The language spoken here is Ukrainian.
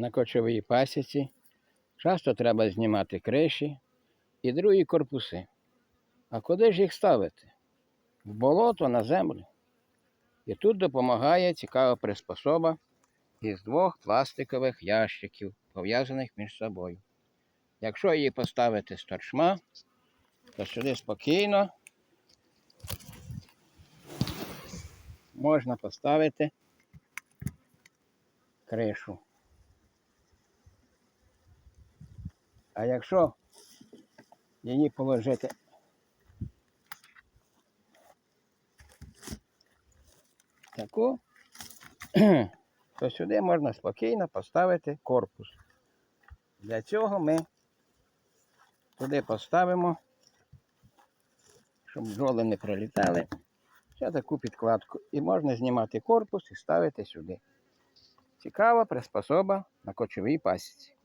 на кочовій пасіці. Часто треба знімати криші і другі корпуси. А куди ж їх ставити? В болото на землю. І тут допомагає цікава приспособа із двох пластикових ящиків, пов'язаних між собою. Якщо її поставити з торчма, то сюди спокійно можна поставити кришу. А якщо її положити таку, то сюди можна спокійно поставити корпус. Для цього ми туди поставимо, щоб бджоли не пролітали. Ще таку підкладку. І можна знімати корпус і ставити сюди. Цікава приспособа на кочовій пасіці.